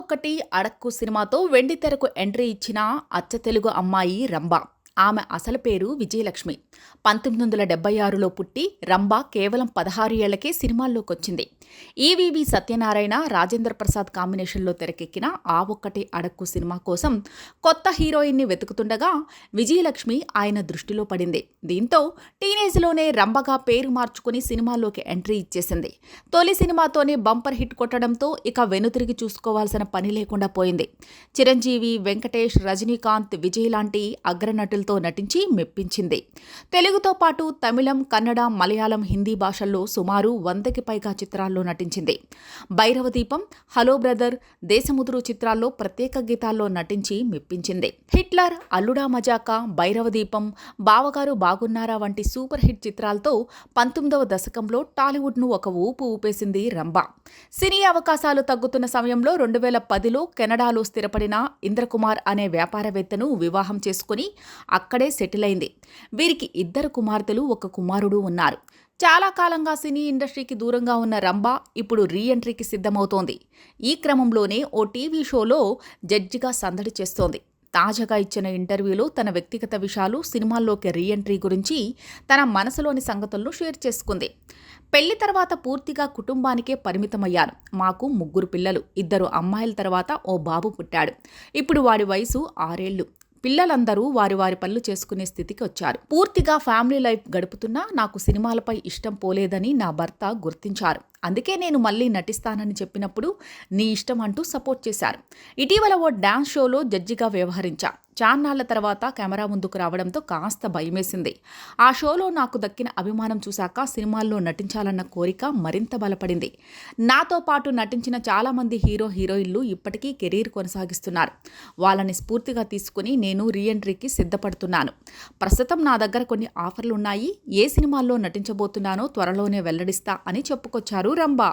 ఒక్కటి అడక్కు సినిమాతో వెండితెరకు ఎంట్రీ ఇచ్చిన అచ్చ తెలుగు అమ్మాయి రంభ. ఆమె అసలు పేరు విజయలక్ష్మి. పంతొమ్మిది వందల డెబ్బై ఆరులో పుట్టి రంభ కేవలం పదహారు ఏళ్ళకే సినిమాల్లోకి వచ్చింది ఈవీవి సత్యనారాయణ రాజేంద్ర ప్రసాద్ కాంబినేషన్లో తెరకెక్కిన ఆ ఒక్కటి అడక్కు సినిమా కోసం కొత్త హీరోయిన్ని వెతుకుతుండగా విజయలక్ష్మి ఆయన దృష్టిలో పడింది. దీంతో టీనేజ్లోనే రంభగా పేరు మార్చుకుని సినిమాల్లోకి ఎంట్రీ ఇచ్చేసింది. తొలి సినిమాతోనే బంపర్ హిట్ కొట్టడంతో ఇక వెనుతిరిగి చూసుకోవాల్సిన పని లేకుండా పోయింది. చిరంజీవి వెంకటేష్ రజనీకాంత్ విజయ్ లాంటి అగ్రనటులు అగ్రనటులతో నటించి మెప్పించింది. తెలుగుతో పాటు తమిళం కన్నడ మలయాళం హిందీ భాషల్లో సుమారు వందకి పైగా చిత్రాల్లో నటించింది. భైరవ దీపం హలో బ్రదర్ దేశముదురు చిత్రాల్లో ప్రత్యేక గీతాల్లో నటించి మెప్పించింది. హిట్లర్ అల్లుడా మజాకా భైరవ దీపం బావగారు బాగున్నారా వంటి సూపర్ హిట్ చిత్రాలతో పంతొమ్మిదవ దశకంలో టాలీవుడ్ను ఒక ఊపు ఊపేసింది రంభ. సినీ అవకాశాలు తగ్గుతున్న సమయంలో రెండు వేల పదిలో కెనడాలో స్థిరపడిన ఇంద్రకుమార్ అనే వ్యాపారవేత్తను వివాహం చేసుకుని అక్కడే సెటిల్ అయింది. వీరికి ఇద్దరు కుమార్తెలు ఒక కుమారుడు ఉన్నారు. చాలా కాలంగా సినీ ఇండస్ట్రీకి దూరంగా ఉన్న రంభ ఇప్పుడు రీ ఎంట్రీకి సిద్ధమవుతోంది. ఈ క్రమంలోనే ఓ టీవీ షోలో జడ్జిగా సందడి చేస్తోంది. తాజాగా ఇచ్చిన ఇంటర్వ్యూలో తన వ్యక్తిగత విషయాలు సినిమాల్లోకి రీ ఎంట్రీ గురించి తన మనసులోని సంగతులను షేర్ చేసుకుంది. పెళ్ళి తర్వాత పూర్తిగా కుటుంబానికే పరిమితమయ్యాను మాకు ముగ్గురు పిల్లలు ఇద్దరు అమ్మాయిల తర్వాత ఓ బాబు పుట్టాడు. ఇప్పుడు వాడి వయసు ఆరేళ్ళు పిల్లలందరూ వారి వారి పనులు చేసుకునే స్థితికి వచ్చారు. పూర్తిగా ఫ్యామిలీ లైఫ్ గడుపుతున్నా నాకు సినిమాలపై ఇష్టం పోలేదని నా భర్త గుర్తించారు. అందుకే నేను మళ్ళీ నటిస్తానని చెప్పినప్పుడు నీ ఇష్టం అంటూ సపోర్ట్ చేశారు. ఇటీవల ఓ డ్యాన్స్ షోలో జడ్జిగా వ్యవహరించా. చాన్నాళ్ళ తర్వాత కెమెరా ముందుకు రావడంతో కాస్త భయమేసింది. ఆ షోలో నాకు దక్కిన అభిమానం చూశాక సినిమాల్లో నటించాలన్న కోరిక మరింత బలపడింది. నాతో పాటు నటించిన చాలామంది హీరో హీరోయిన్లు ఇప్పటికీ కెరీర్ కొనసాగిస్తున్నారు. వాళ్ళని స్ఫూర్తిగా తీసుకుని నేను రీఎంట్రీకి సిద్ధపడుతున్నాను. ప్రస్తుతం నా దగ్గర కొన్ని ఆఫర్లు ఉన్నాయి ఏ సినిమాల్లో నటించబోతున్నానో త్వరలోనే వెల్లడిస్తా అని చెప్పుకొచ్చారు రంభా